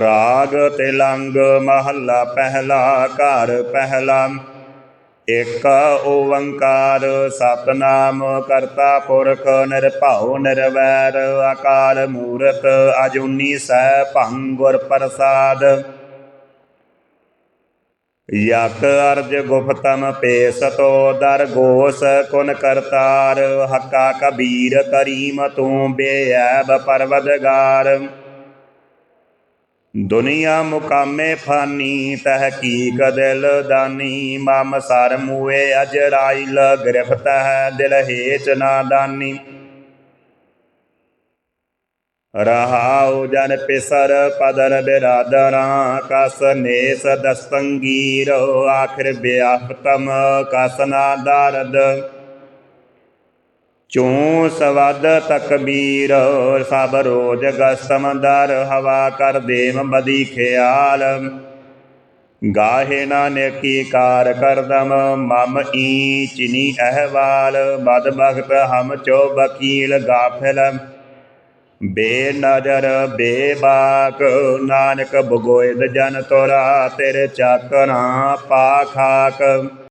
ਰਾਗ ਤਿਲੰਗ ਮਹੱਲਾ ਪਹਿਲਾ ਘਰ ਪਹਿਲਾ। ਇਕ ਓੰਕਾਰ ਸਤਨਾਮ ਕਰਤਾ ਪੁਰਖ ਨਿਰਭਉ ਨਿਰਵੈਰ ਅਕਾਲ ਮੂਰਤ ਅਜੂਨੀ ਸੈ ਭੰਗੁਰ ਪ੍ਰਸਾਦ। ਯਕ ਅਰਜ ਗੁਪਤਮ ਪੇਸਤੋ ਦਰ ਗੋਸ ਕੁਨ ਕਰਤਾਰ। ਹੱਕਾ ਕਬੀਰ ਕਰੀਮ ਤੂੰ ਬੇਐਬ ਪਰਵਦਗਾਰ। ਦੁਨੀਆ ਮੁਕਾਮੇ ਫਾਨੀ ਤਹਕੀਕ ਦਿਲ ਦਾਨੀ, ਮਮ ਸਰ ਮੂਏ ਅਜਰਾਇਲ ਗ੍ਰਿਫਤ ਹੈ, ਦਿਲ ਹੇਚ ਨਾਦਾਨੀ ਰਹਾਉ ਜਨ ਪਿਸਰ ਪਦਰ ਬਿਰਾਦਰਾਂ, ਕਸ ਨੇਸ ਦਸਤੰਗੀਰ, ਆਖਿਰ ਬਿਆਪਤਮ ਕਸ ਨਾ ਦਰਦ। ਚੂੰ ਸਵਦ ਤਕਬੀਰ ਸਭ ਰੋਜ ਗਸਤਮ ਹਵਾ ਕਰ ਦੇਵ ਬਦੀ ਖਿਆਲ। ਗਾਹੇ ਨਾਨਕੀ ਕਾਰ ਕਰਦਮ, ਮਮ ਈ ਚਿਨੀ ਅਹਵਾਲ। ਬਦ ਭਗਤ ਹਮ ਚੋ ਵਕੀਲ ਗਾਫਿਲ। ਬੇ ਨਜ਼ਰ ਬੇ ਨਾਨਕ ਬਗੋਇਦ ਜਨ ਤੋਰਾ, ਤੇਰੇ ਚਾਕਰਾਂ ਪਾ